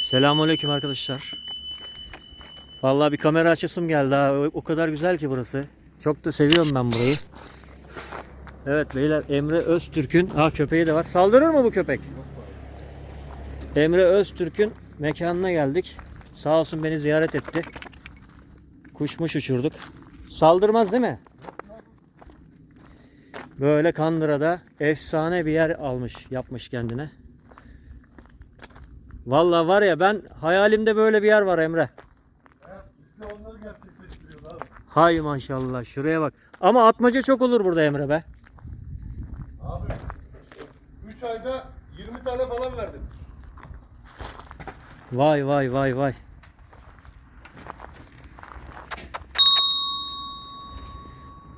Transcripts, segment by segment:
Selamünaleyküm arkadaşlar. Vallahi bir kamera açısım geldi ha. O kadar güzel ki burası. Çok da seviyorum ben burayı. Evet beyler Emre Öztürk'ün ha köpeği de var. Saldırır mı bu köpek? Emre Öztürk'ün mekanına geldik. Sağ olsun beni ziyaret etti. Kuşmuş uçurduk. Saldırmaz değil mi? Böyle Kandıra'da efsane bir yer almış, yapmış kendine. Vallahi var ya ben hayalimde böyle bir yer var Emre. Biz de onları gerçekleştiriyoruz abi. Hay maşallah şuraya bak. Ama atmaca çok olur burada Emre be. Abi 3 ayda 20 tane falan verdim. Vay vay vay vay.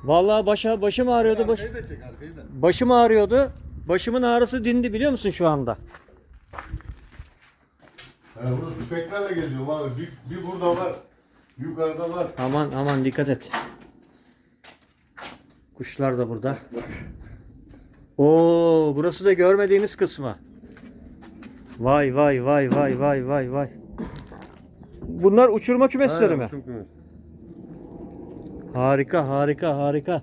Vallahi başa başım ağrıyordu. Baş, başım ağrıyordu. Başımın ağrısı dindi biliyor musun şu anda? He burada tüfeklerle geziyorum abi. Bir, bir burada var. Yukarıda var. Aman aman dikkat et. Kuşlar da burada. Oo, burası da görmediğimiz kısmı. Vay vay vay vay vay vay vay. Bunlar uçurma kümesleri mi? Çok güzel. Harika harika harika.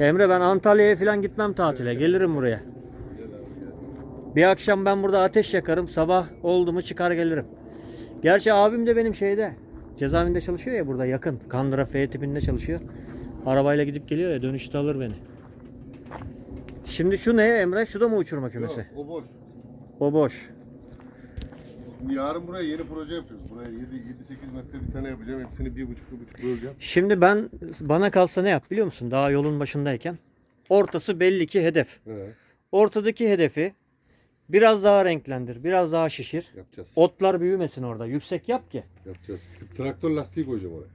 Emre ben Antalya'ya falan gitmem tatile. Gelirim buraya. Bir akşam ben burada ateş yakarım. Sabah oldu mu çıkar gelirim. Gerçi abim de benim şeyde. Cezaevinde çalışıyor ya burada yakın. Kandıra F tipinde çalışıyor. Arabayla gidip geliyor ya dönüşte alır beni. Şimdi şu ne Emre? Şu da mı uçurma kümesi? Yok, o boş. O boş. Yarın buraya yeni proje yapıyoruz. Buraya 7 7 8 metre bir tane yapacağım. Hepsini bir buçuk bir buçuk böleceğim. Şimdi ben bana kalsa ne yap biliyor musun? Daha yolun başındayken. Ortası belli ki hedef. Evet. Ortadaki hedefi biraz daha renklendir, biraz daha şişir. Yapacağız. Otlar büyümesin orada. Yüksek yap ki. Yapacağız. Traktör lastiği koyacağım oraya.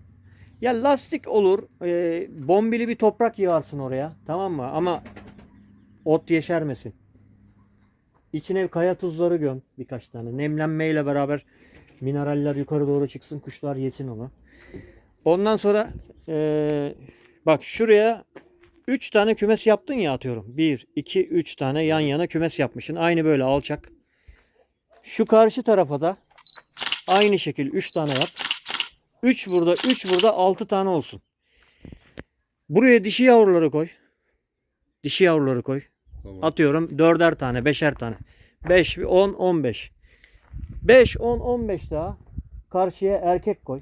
Ya lastik olur, e, bombili bir toprak yığarsın oraya. Tamam mı? Ama ot yeşermesin. İçine kaya tuzları göm birkaç tane. Nemlenmeyle beraber mineraller yukarı doğru çıksın. Kuşlar yesin onu. Ondan sonra e, bak şuraya 3 tane kümes yaptın ya atıyorum. 1, 2, 3 tane yan yana kümes yapmışsın. Aynı böyle alçak. Şu karşı tarafa da aynı şekil 3 tane yap. 3 burada, 3 burada 6 tane olsun. Buraya dişi yavruları koy. Dişi yavruları koy. Tamam. Atıyorum 4'er tane, 5'er tane. 5, 10, 15. 5, 10, 15 daha. Karşıya erkek koy.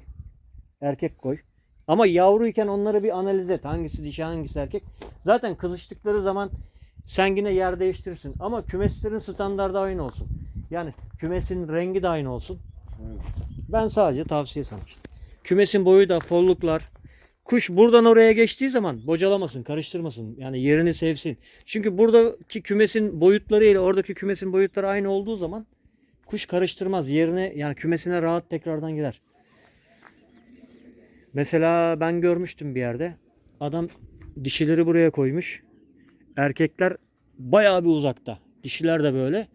Erkek koy. Ama yavruyken onları bir analiz et. Hangisi dişi, hangisi erkek. Zaten kızıştıkları zaman sen yine yer değiştirirsin. Ama kümeslerin standardı aynı olsun. Yani kümesin rengi de aynı olsun. Ben sadece tavsiye sana işte. Kümesin boyu da folluklar. Kuş buradan oraya geçtiği zaman bocalamasın, karıştırmasın. Yani yerini sevsin. Çünkü buradaki kümesin boyutları ile oradaki kümesin boyutları aynı olduğu zaman kuş karıştırmaz. Yerine yani kümesine rahat tekrardan girer. Mesela ben görmüştüm bir yerde. Adam dişileri buraya koymuş. Erkekler bayağı bir uzakta. Dişiler de böyle.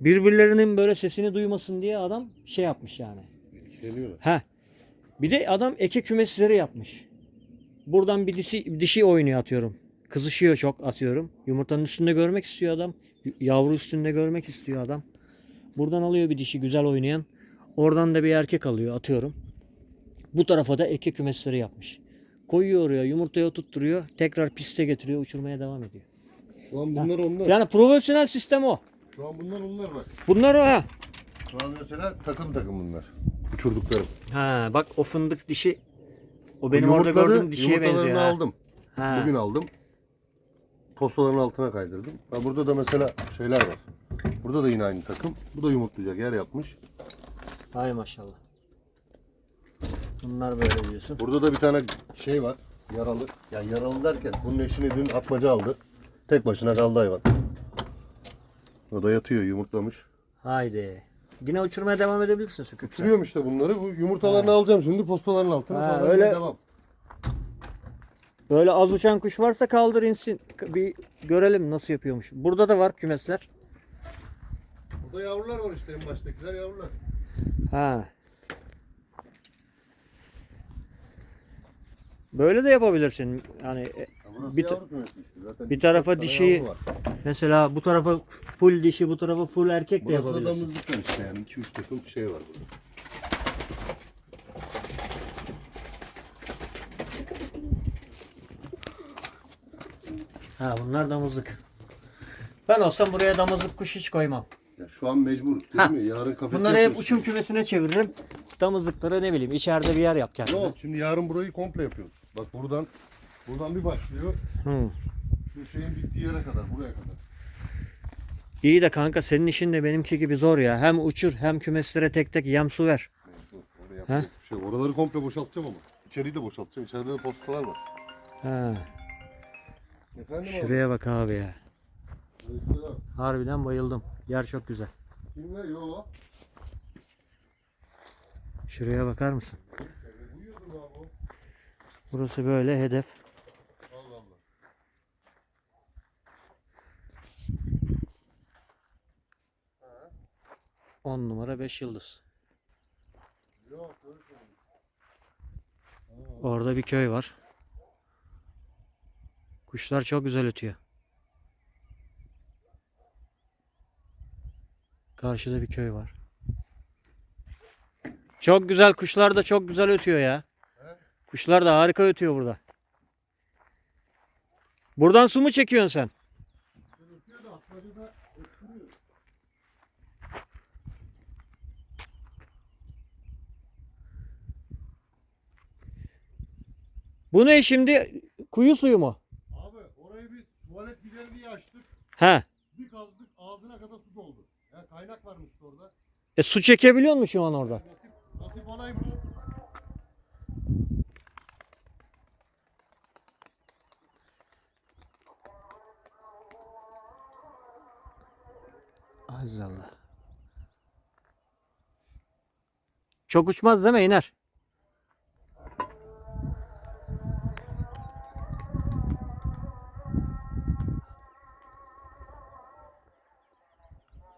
Birbirlerinin böyle sesini duymasın diye adam şey yapmış yani. Etkileniyorlar. Ha. Bir de adam eke kümesleri yapmış. Buradan bir dişi, dişi oynuyor atıyorum. Kızışıyor çok atıyorum. Yumurtanın üstünde görmek istiyor adam. Yavru üstünde görmek istiyor adam. Buradan alıyor bir dişi güzel oynayan. Oradan da bir erkek alıyor atıyorum. Bu tarafa da eke kümesleri yapmış. Koyuyor oraya yumurtayı oturtturuyor. Tekrar piste getiriyor uçurmaya devam ediyor. Şu an bunlar onlar. Yani profesyonel sistem o. Şu an bunlar onlar bak. Bunlar o ha. Şu an mesela takım takım bunlar. Uçurduklarım. Ha bak o fındık dişi. O benim orada Yumurtladı, gördüğüm dişiye yumurtalarını benziyor. ha. aldım. Ha. Bugün aldım. Postaların altına kaydırdım. Ha, burada da mesela şeyler var. Burada da yine aynı takım. Bu da yumurtlayacak yer yapmış. Hay maşallah. Bunlar böyle diyorsun. Burada da bir tane şey var. Yaralı. Yani yaralı derken bunun eşini dün atmaca aldı. Tek başına kaldı hayvan. O da yatıyor yumurtlamış. Haydi. Yine uçurmaya devam edebilirsin söküp. sen. Sürüyorum işte bunları. Bu yumurtalarını alacağım şimdi postaların altına. Ha, öyle- devam. Böyle az uçan kuş varsa kaldır insin. Bir görelim nasıl yapıyormuş. Burada da var kümesler. Burada yavrular var işte en baştakiler yavrular. Ha. Böyle de yapabilirsin. Yani e, Ya burası Bir ta- bir tarafa dişi- mesela bu tarafa full dişi, bu tarafa full erkek de Burası da yapabilirsin. damızlıktan işte yani 2-3 takım şey var burada. Ha bunlar damızlık. Ben olsam buraya damızlık kuş hiç koymam. Ya şu an mecbur Ha. değil mi? Yarın kafesi Bunları hep uçum kümesine çeviririm. Damızlıkları ne bileyim içeride bir yer yap kendine. Yok şimdi yarın burayı komple yapıyoruz. Bak buradan buradan bir başlıyor. Hı. Şu şeyin bittiği yere kadar buraya kadar. İyi de kanka senin işin de benimki gibi zor ya. Hem uçur hem kümeslere tek tek yem su ver. Oraya yapacak bir şey. yok. Oraları komple boşaltacağım ama. İçeriği de boşaltacağım. İçeride de postalar var. Ha, Efendim abi? şuraya bak abi ya. Aleykümselam. Harbiden bayıldım. Yer çok güzel. Kimler? Yo. Şuraya bakar mısın? Uyuyordum abi o. Burası böyle hedef. Allah Allah. Ha? 10 numara 5 yıldız. Yok. Orada bir köy var. Kuşlar çok güzel ötüyor. Karşıda bir köy var. Çok güzel kuşlar da çok güzel ötüyor ya. Kuşlar da harika ötüyor burada. Buradan su mu çekiyorsun sen? Bu ne şimdi? Kuyu suyu mu? Abi orayı biz tuvalet gider diye açtık. He. Bir kazdık ağzına kadar su doldu. Ya kaynak varmış orada. E su çekebiliyor musun şu an orada? Nasip, nasip onaymış. Allah. Çok uçmaz değil mi? İner.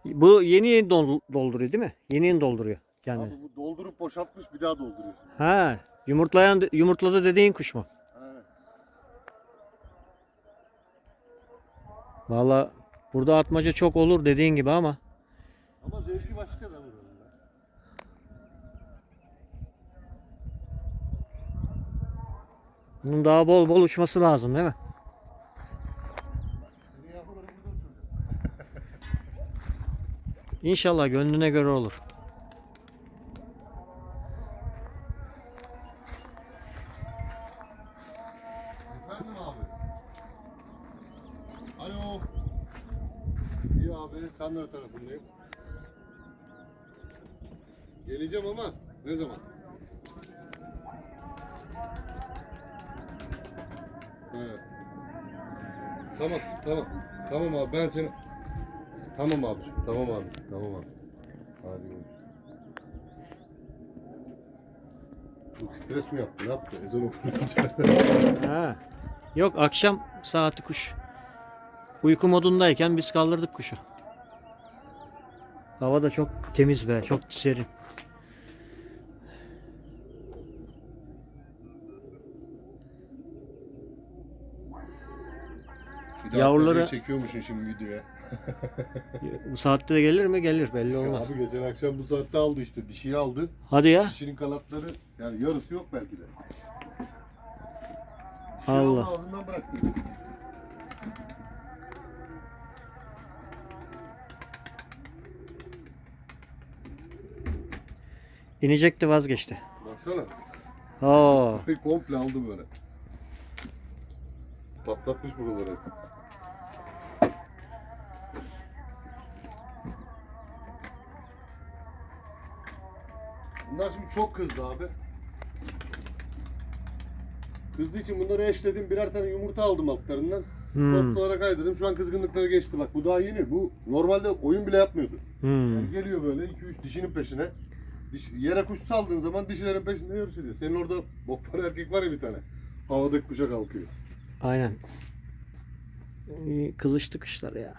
Bu yeni yeni dol- dolduruyor değil mi? Yeni yeni dolduruyor kendini. Abi bu doldurup boşaltmış bir daha dolduruyor. Ha, yumurtlayan yumurtladı dediğin kuş mu? Aynen. Valla burada atmaca çok olur dediğin gibi ama Ama zevki başka da buranın da. bunun daha bol bol uçması lazım değil mi? Burada. İnşallah gönlüne göre olur. Ne zaman? He. Tamam tamam. Tamam abi ben seni... Tamam abiciğim. Tamam abi. Tamam abi. Hadi görüşürüz. Bu stres mi yaptı? Ne yaptı? Ezan okuyunca. Ha. Yok akşam saati kuş. Uyku modundayken biz kaldırdık kuşu. Hava da çok temiz be, çok serin. Bir daha Yavruları- çekiyormuşsun şimdi videoya. Bu saatte de gelir mi? Gelir belli olmaz. abi geçen akşam bu saatte aldı işte. Dişiyi aldı. Hadi ya. Dişinin kanatları yani yarısı yok belki de. Dişiyi Allah. aldı, ağzından bıraktı. İnecekti vazgeçti. Baksana. Bir komple aldı böyle. Patlatmış buraları. Bunlar şimdi çok kızdı abi. Kızdığı için bunları eşledim. Birer tane yumurta aldım altlarından. Hmm. Postalara kaydırdım. Şu an kızgınlıkları geçti. Bak bu daha yeni. Bu normalde oyun bile yapmıyordu. Hmm. Yani geliyor böyle 2-3 dişinin peşine. Diş, yere kuş saldığın zaman dişilerin peşinde yarış ediyor. Senin orada bok var erkek var ya bir tane. Havadaki kuşa kalkıyor. Aynen. İyi, Kızıştı kışlar ya.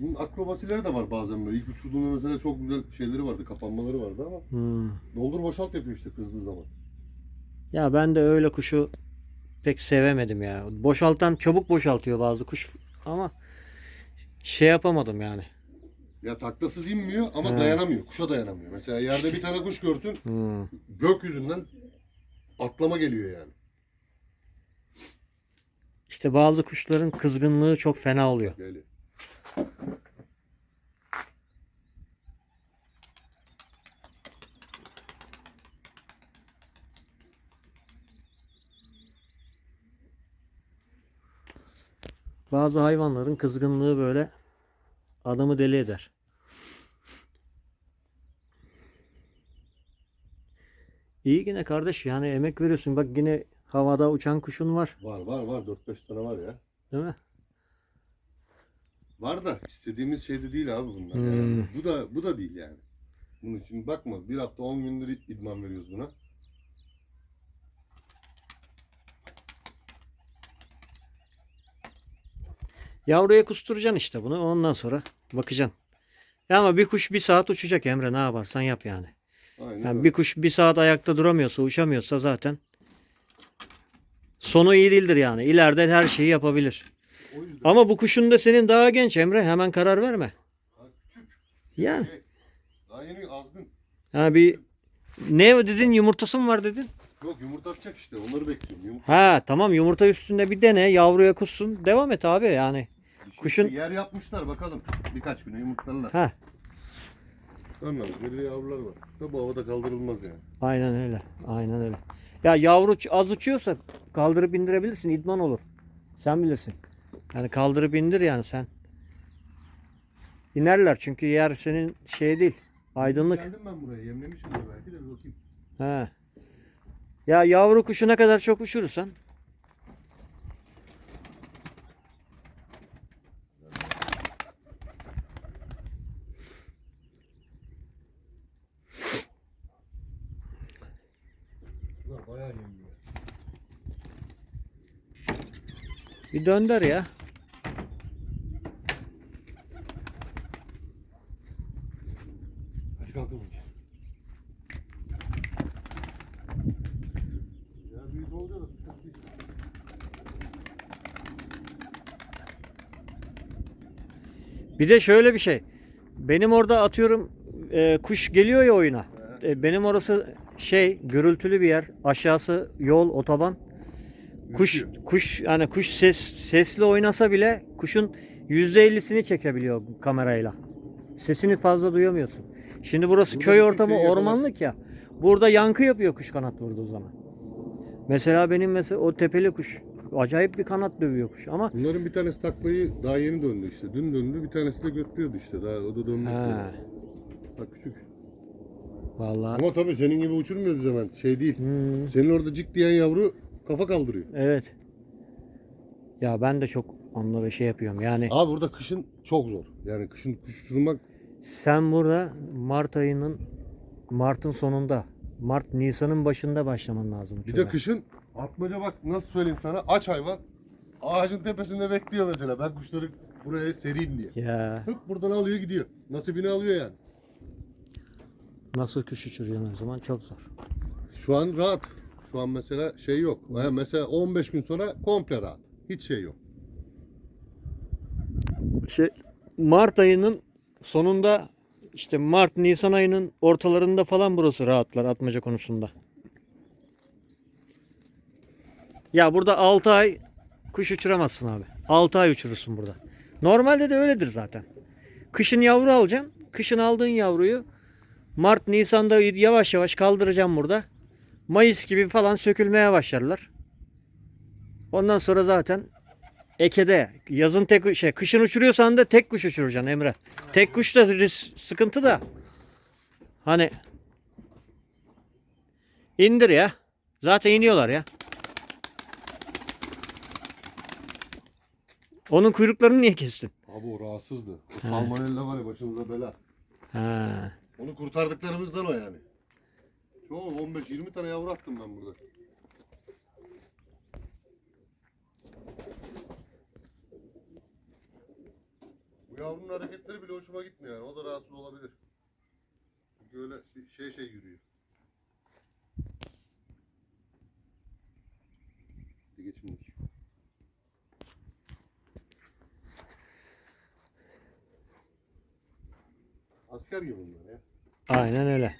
Bunun akrobasileri de var bazen böyle. İlk uçurduğunda mesela çok güzel şeyleri vardı, kapanmaları vardı ama Hmm. doldur boşalt yapıyor işte kızdığı zaman. Ya ben de öyle kuşu pek sevemedim ya. Boşaltan çabuk boşaltıyor bazı kuş ama şey yapamadım yani. Ya taklasız inmiyor ama He. dayanamıyor. Kuşa dayanamıyor. Mesela yerde bir tane kuş görsün Hmm. gökyüzünden atlama geliyor yani. İşte bazı kuşların kızgınlığı çok fena oluyor. Böyle. Bazı hayvanların kızgınlığı böyle adamı deli eder. İyi yine kardeş yani emek veriyorsun. Bak yine havada uçan kuşun var. Var var var 4-5 tane var ya. Değil mi? Var da istediğimiz şey de değil abi bunlar. Hmm. Yani. Bu da bu da değil yani. Bunun için bakma bir hafta 10 gündür idman veriyoruz buna. Yavruya kusturacaksın işte bunu. Ondan sonra bakacaksın. Ya ama bir kuş bir saat uçacak Emre. Ne yaparsan yap yani. Aynen Yani öyle. bir kuş bir saat ayakta duramıyorsa, uçamıyorsa zaten sonu iyi değildir yani. İleride her şeyi yapabilir. O yüzden Ama bu kuşun da senin daha genç Emre. Hemen karar verme. Küçük. Yani. Şey, daha yeni azgın. Ha bir ne dedin yumurtası mı var dedin? Yok yumurta atacak işte onları bekliyorum. Yumurta Ha tamam yumurta üstünde bir dene yavruya kussun. Devam et abi yani. Şimdi Kuşun- yer yapmışlar bakalım. Birkaç güne yumurtlarlar. Ha Anladım. Bir de yavrular var. Da bu havada kaldırılmaz yani. aynen öyle. Aynen öyle. Ya yavru az uçuyorsa kaldırıp indirebilirsin. idman olur. Sen bilirsin. Yani kaldırıp indir yani sen. İnerler çünkü yer senin şey değil. Aydınlık. Geldim ben buraya. Yemlemişim belki de bir bakayım. He. Ya yavru kuşu ne kadar çok uçurursan bayağı yemliyor. bir dönder ya. Hadi kalkalım. Ya büyük olunca da sıkıntı değil. Bir de şöyle bir şey. Benim orada atıyorum e, kuş geliyor ya oyuna. E, benim orası şey gürültülü bir yer. Aşağısı yol, otoban. Kuş kuş yani kuş ses sesli oynasa bile kuşun %50'sini çekebiliyor kamerayla. Sesini fazla duyamıyorsun. Şimdi burası Burada köy ortamı yakalar. ormanlık ya. Burada yankı yapıyor kuş kanat vurduğu zaman. Mesela benim mesela o tepeli kuş acayip bir kanat dövüyor kuş ama Bunların bir tanesi taklayı daha yeni döndü işte. Dün döndü. Bir tanesi de götürüyordu işte. Daha o da dönmedi. ha, Bak küçük. vallahi Ama tabii senin gibi uçurmuyoruz hemen. Şey değil. Hmm, Senin orada cik diyen yavru kafa kaldırıyor. evet. Ya ben de çok onlara şey yapıyorum. Yani Abi burada kışın çok zor. Yani kışın kuş uçurmak sen burada Mart ayının Mart'ın sonunda Mart Nisan'ın başında başlaman lazım. Bir uçurmaya. de kışın atmaca bak nasıl söyleyeyim sana aç hayvan ağacın tepesinde bekliyor mesela ben kuşları buraya sereyim diye. Ya Hıp buradan alıyor gidiyor. Nasibini alıyor yani. nasıl kuş uçuracaksın o zaman çok zor. Şu an rahat. Şu an mesela şey yok. Yani mesela 15 gün sonra komple rahat. Hiç şey yok. Şey Mart ayının sonunda işte Mart Nisan ayının ortalarında falan burası rahatlar atmaca konusunda. Ya burada 6 ay kuş uçuramazsın abi. 6 ay uçurursun burada. Normalde de öyledir zaten. Kışın yavru alacaksın. Kışın aldığın yavruyu Mart Nisan'da yavaş yavaş kaldıracağım burada. Mayıs gibi falan sökülmeye başlarlar. Ondan sonra zaten ekede yazın tek şey kışın uçuruyorsan da tek kuş uçuracaksın Emre. Tek kuş da sıkıntı da. Hani indir ya. Zaten iniyorlar ya. Onun kuyruklarını niye kestin? Abi o rahatsızdı. O salmonella var ya başımıza bela. Ha. Onu kurtardıklarımızdan o yani. Çoğu 15-20 tane yavru attım ben burada. Bu yavrunun hareketleri bile hoşuma gitmiyor yani. O da rahatsız olabilir. Çünkü öyle şey şey yürüyor. geçimlik. Asker gibi bunlar ya. Aynen öyle.